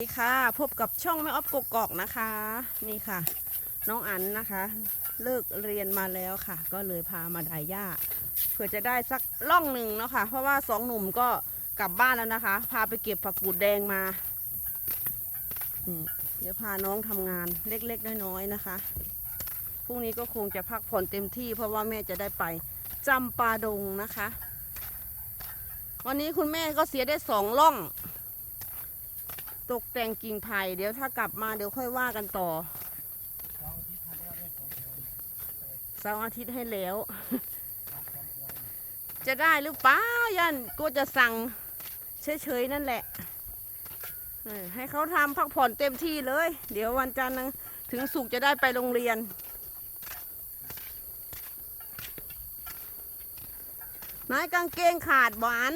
สวัสดีค่ะพบกับช่องแม่ออฟกกอกนะคะ นี่ค่ะ น้องอันนะคะ เลิกเรียนมาแล้วค่ะ ก็เลยพามาไดหญ้าเพื่อจะได้สักล่องหนึ่งเนาะค่ะ เพราะว่าสองหนุ่มก็กลับบ้านแล้วนะคะ พาไปเก็บผักกูดแดงมาเดี๋ยวพาน้องทำงานเล็กๆน้อยๆนะคะพรุ่งนี้ก็คงจะพักผ่อนเต็มที่ เพราะว่าแม่จะได้ไปจำปาดงนะคะ วันนี้คุณแม่ก็เสียได้สองล่อง ตกแต่งกิ่งไผ่เดี๋ยวถ้ากลับมาเดี๋ยวค่อยว่ากันต่อเสาร์อาทิตย์ให้แล้ว จะได้หรือเปล่ายันก็จะสั่งเฉยๆนั่นแหละเออให้เขาทำพักผ่อนเต็มที่เลย เดี๋ยววันจันทร์นะถึงสุกร์จะได้ไปโรงเรียน นายกางเกงขาดบหวาน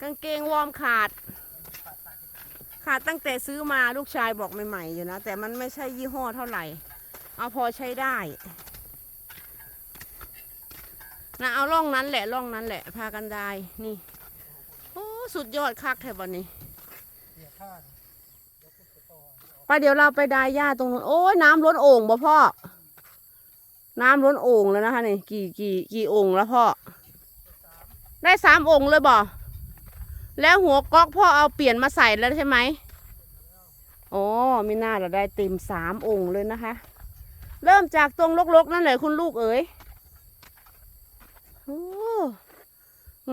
กางเกงวอร์มขาด ขาดตั้งแต่ซื้อมาลูกชายบอกใหม่ๆอยู่นะ แต่มันไม่ใช่ยี่ห้อเท่าไหร่ เอาพอใช้ได้นะเอาล่องนั้นแหละล่องนั้นแหละ พากันได้นี่โอ้สุดยอดคักแถววันนี้ไปเดี๋ยวเราไปดายหญ้าตรงนู้นโอ้ยน้ำล้นโอ่งบ่พ่อ น้ำล้นโอ่งแล้วนะคะนี่กี่กี่กี่โอ่งแล้วพ่อ ได้สามโอ่งเลยบ่ แล้วหัวก๊อกพ่อเอาเปลี่ยนมาใส่แล้วใช่ไหมอ๋อไม่น่าเราได้เต็มสามองค์เลยนะคะ เริ่มจากตรงลกๆ นั่นแหละคุณลูกเอ๋ยโอ้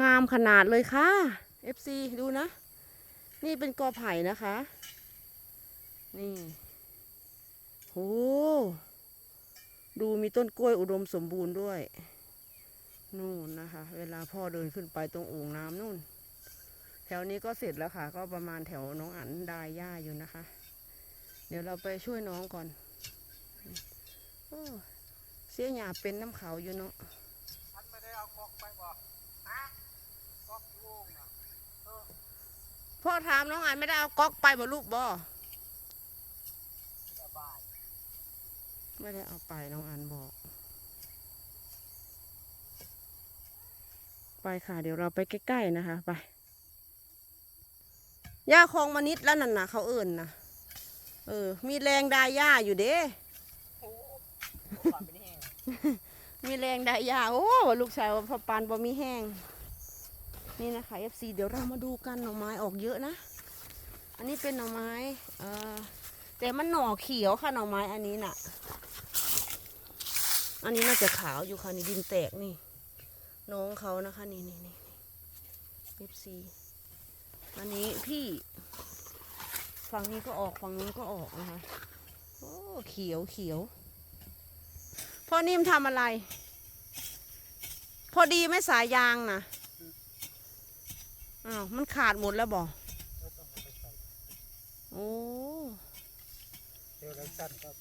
งามขนาดเลยค่ะ FC ดูนะ นี่เป็นกอไผ่นะคะ นี่โอ้ดูมีต้นกล้วยอุดมสมบูรณ์ด้วย นู่นนะคะ เวลาพ่อเดินขึ้นไปตรงโอ่งน้ำนู่น แถวนี้ก็เสร็จแล้วค่ะ ก็ประมาณแถวน้องอันดายหญ้าอยู่นะคะ เดี๋ยวเราไปช่วยน้องก่อนโอ้เสียหยาเป็นน้ำเขาอยู่เนาะอันไม่ได้เอากอกไปบอกฮะกอกอยู่วงนะพ่อถามน้องอันไม่ได้เอาก๊อกไปบ่ลูกบ่สบายไม่ได้เอาไปน้องอันบอก ไปค่ะ เดี๋ยวเราไปใกล้ๆนะคะ ไป หญ้าคลองมานิดแล้วนั่นนะเขาเอิ่นนะเออ มีแรงดายหญ้าอยู่เด้อมีแรงได้ยาโอ้ลูกชายว่าพอปานบ่มีแห้ง นี่นะคะ FC เดี๋ยวเรามาดูกันหน่อไม้ออกเยอะนะ อันนี้เป็นหน่อไม้เออแต่มันหน่อเขียวค่ะหน่อไม้อันนี้น่ะ อันนี้น่าจะขาวอยู่ค่ะนี่ดินแตกนี่ น้องเขานะคะ นี่นี่นี่นี่ FC อันนี้พี่ ฝั่งนี้ก็ออกฝั่งนี้นก็ออกนะคะ โอ้เขียวเขียวพ่อนิ่มทำอะไร พอดีไม่สายยางนะอ้าวมันขาดหมดแล้วบอกโอ้ย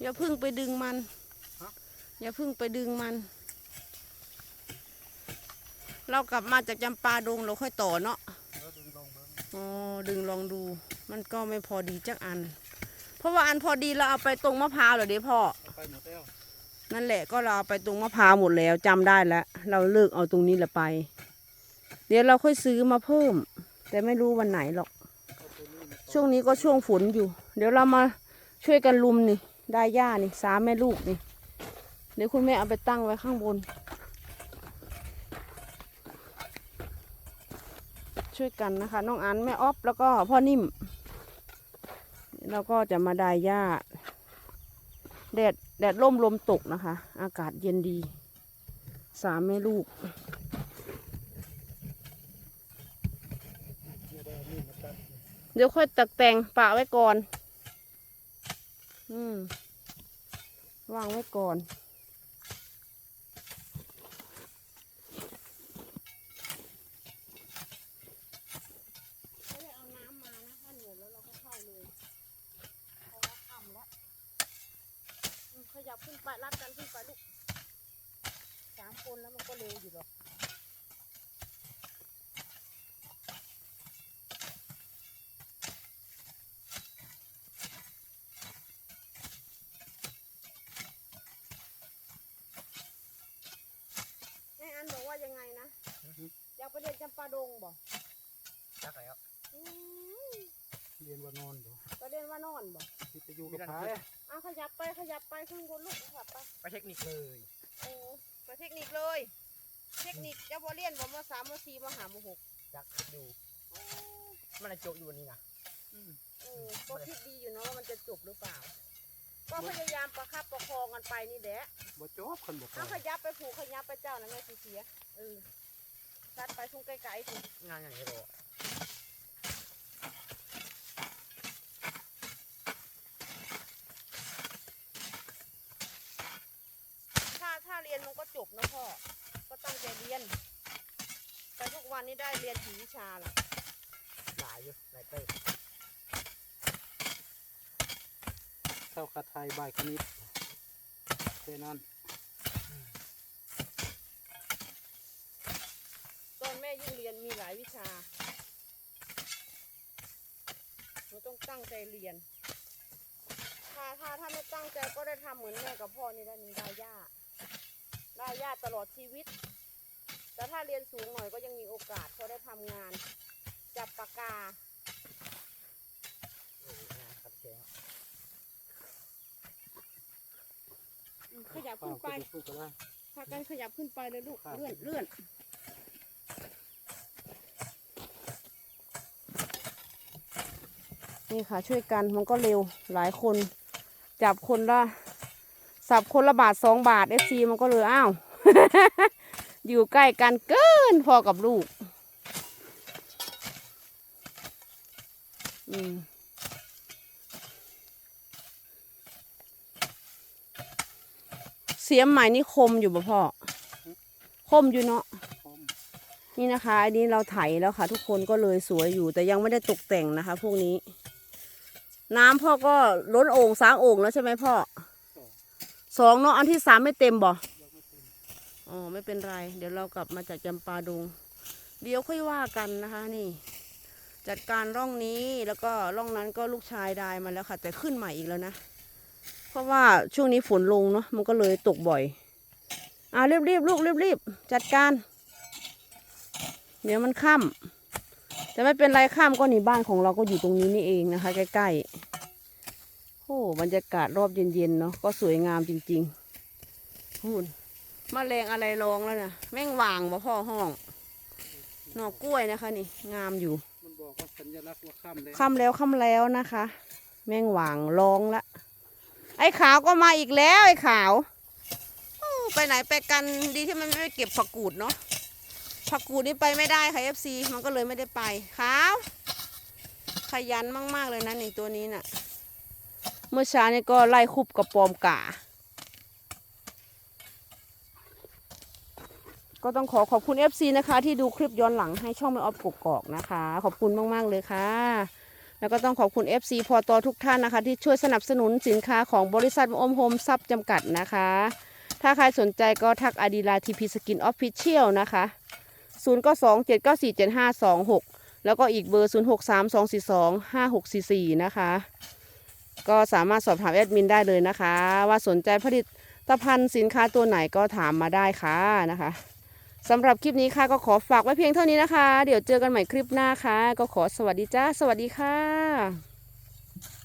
อย่าพึ่งไปดึงมัน อย่าพึ่งไปดึงมัน เรากลับมาจากจำปาดงเราค่อยต่อเนาะ อ๋อดึงลองดู มันก็ไม่พอดีจักอัน เพราะว่าอันพอดีเราเอาไปตรงมะพร้าวเหรอเดี๋ยวพ่อเอาไปหมดแล้วนั่นแหละก็เราเอาไปตรงมะพร้าวหมดแล้วจำได้แล้ว เราเลิกเอาตรงนี้แหละไป เดี๋ยวเราค่อยซื้อมาเพิ่ม แต่ไม่รู้วันไหนหรอกเอาตัวนี้มาช่วงนี้ก็ช่วงฝนอยู่ เดี๋ยวเรามาช่วยกันลุมนี่ได้หญ้านี่สามแม่ลูกนี่เดี๋ยวคุณแม่เอาไปตั้งไว้ข้างบน ช่วยกันนะคะ น้องอันแม่ออฟแล้วก็พ่อนิ่มเราก็จะมาได้หญ้าแดดแดดร่มลมตกนะคะ อากาศเย็นดี สามแม่ลูกเอามีดมาตัดเดี๋ยวค่อยตักแต่งปะไว้ก่อน อืม วางไว้ก่อน ไม่ได้เอาน้ำมานะ ถ้าเหนื่อยแล้วเราก็เข้าเลย เพราะว่าค่ำแล้วอืม ขยับขึ้นไปรัดกันขึ้นไปลูกสามคนแล้วมันก็เร็วอยู่หรอกแม่อันบอกว่ายังไงนะ อยากไปเรียนจำปาดงบอกจักแล้ว อืม รียนว่านอนบ่ก็เรียนว่านอนบ่ที่จะอยู่กับพายอ้าวขยับไปขยับไปข้างบนลูกขยับไปไปเทคนิคเลยโอ้ไปเทคนิคเลย เทคนิคจะบ่เรียนบ่มสามมสี่มห้ามหกจักดูมันจะจบอยู่วันนี้นะเออก็คิดดีอยู่เนาะว่ามันจะจบหรือเปล่า ก็พยายามประคับประคองกันไปนี่แหละบ่จบคนบ่พเอาขยับไปผูกขยับไปเจ้านะแม่สีเสียเออซัดไปทุ่งไกลๆสิงานอย่างนี้บ่ ถ้าถ้าเรียนมันก็จบนะพ่อ ก็ตั้งใจเรียน ไปทุกวั นนี้ได้เรียนกี่วิชาล่ะหลายอยู่หลายเต้เท่าคาไทยบายคณิตแค่นั้นตอนแม่ยิ่งเรียนมีหลายวิชาหนูต้องตั้งใจเรียน ถ้าถ้าถ้าไม่ตั้งใจก็ได้ทำเหมือนแม่กับพ่อนี่ได้หนึ่งได้ย่าได้ย่าตลอดชีวิต แต่ถ้าเรียนสูงหน่อยก็ยังมีโอกาสพอได้ทำงานจับปากกาโอ้งานขัดแย้งขยับขึ้นไปพูดก็ได้พากันขยับขึ้นไปเลยลูกครับเลื่อนเลื่อนนี่ค่ะช่วยกันมันก็เร็วหลายคน จับคนละสับคนละบาทสองบาทเอฟซีมันก็เลยอ้าว อยู่ใกล้กันเกินพอกับลูก อืมเสียมใหม่นี่คมอยู่บ่พ่อ คมอยู่เนาะ นี่นะคะ อันนี้เราไถแล้วค่ะ ทุกคนก็เลยสวยอยู่ แต่ยังไม่ได้ตกแต่งนะคะ พวกนี้ น้ำพ่อก็ล้นโอ่งสามโอ่งแล้วใช่ไหมพ่อสองเนาะอันที่สามไม่เต็มบ่ อ๋อไม่เป็นไร เดี๋ยวเรากลับมาจากจำปาดง เดี๋ยวค่อยว่ากันนะคะนี่ จัดการร่องนี้แล้วก็ร่องนั้นก็ลูกชายได้มาแล้วค่ะ แต่ขึ้นใหม่อีกแล้วนะ เพราะว่าช่วงนี้ฝนลงเนาะมันก็เลยตกบ่อยอ่ารีบๆลูกรีบๆจัดการ เดี๋ยวมันค่ำแต่ไม่เป็นไรค่ำก็นี่บ้านของเราก็อยู่ตรงนี้นี่เองนะคะ ใกล้ๆโอ้บรรยากาศรอบเย็นๆเนาะก็สวยงามจริงๆหุ่น มแมลงอะไรร้องแล้วนะแม่งวางบ่พ่อห้องหน่อกล้วยนะคะนี่ งามอยู่มันบอกว่าสัญลักษณ์ว่าค่ำเลยค่ำแล้วค่ำแล้วนะคะ แม่งหวางร้องละ ไอ้ขาวก็มาอีกแล้ว ไอ้ขาวอู้ไปไหนไปกันดีที่มันไม่ไปเก็บผักกูดเนาะผักกูดนี่ไปไม่ได้ค่ะเอฟซีมันก็เลยไม่ได้ไปขาวขยันมาก ๆ เลยนะนี่ตัวนี้น่ะ เมื่อเช้านี่ก็ไล่คุบกระปอมกา ก็ต้องขอขอบคุณ FC นะคะ ที่ดูคลิปย้อนหลังให้ช่องไม่ออฟกกอกนะคะ ขอบคุณมาก ๆ เลยค่ะ แล้วก็ต้องขอบคุณ FC พอตอทุกท่านนะคะ ที่ช่วยสนับสนุนสินค้าของบริษัทอมโฮมซับจำกัดนะคะ ถ้าใครสนใจก็ทักอดีลาทีพีสกินออฟฟิเชียลนะคะ0ก็2 7 9 4 7 5 2 6 แล้วก็อีกเบอร์ 0 6 3 2 4 2 5 6 4 4 นะคะ ก็สามารถสอบถามแอดมินได้เลยนะคะ ว่าสนใจผลิตภัณฑ์สินค้าตัวไหนก็ถามมาได้ค่ะนะคะ สำหรับคลิปนี้ค่ะก็ขอฝากไว้เพียงเท่านี้นะคะ เดี๋ยวเจอกันใหม่คลิปหน้าค่ะ ก็ขอสวัสดีจ้า สวัสดีค่ะ